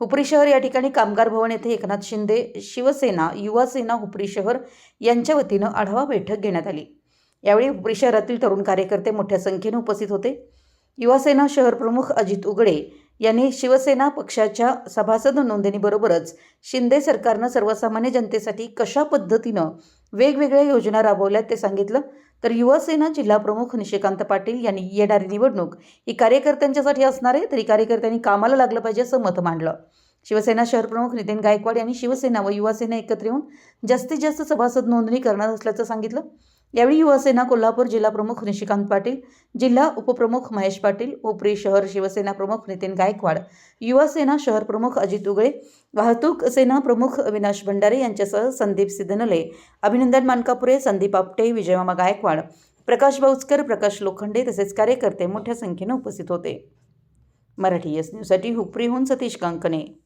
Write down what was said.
हुपरी शहर या ठिकाणी कामगार भवन येथे एकनाथ शिंदे शिवसेना युवा सेना हुपरी शहर यांच्या वतीनं आढावा बैठक घेण्यात आली. यावेळी हुपरी शहरातील तरुण कार्यकर्ते मोठ्या संख्येने उपस्थित होते. युवासेना शहर प्रमुख अजित उगडे यांनी शिवसेना पक्षाच्या सभासद नोंदणीबरोबरच शिंदे सरकारनं सर्वसामान्य जनतेसाठी कशा पद्धतीनं वेगवेगळ्या योजना राबवल्यात ते सांगितलं. तर युवासेना जिल्हा प्रमुख निशिकांत पाटील यांनी येणारी निवडणूक ही कार्यकर्त्यांच्यासाठी असणार आहे तरी कार्यकर्त्यांनी कामाला लागलं पाहिजे असं मत मांडलं. शिवसेना शहर प्रमुख नितीन गायकवाड यांनी शिवसेना व युवासेना एकत्र येऊन जास्तीत जास्त सभासद नोंदणी करणार असल्याचं सांगितलं. यावेळी युवासेना कोल्हापूर जिल्हा प्रमुख निशिकांत पाटील जिल्हा उपप्रमुख महेश पाटील उपरी शहर शिवसेना प्रमुख नितीन गायकवाड युवासेना शहर प्रमुख अजित उगळे वाहतूक सेना प्रमुख अविनाश भंडारे यांच्यासह संदीप सिद्धनले अभिनंदन मानकापुरे संदीप आपटे विजयमामा गायकवाड प्रकाश बाऊचकर प्रकाश लोखंडे तसेच कार्यकर्ते मोठ्या संख्येने उपस्थित होते. मराठी एस न्यूजसाठी हुपरीहून सतीश कांकणे.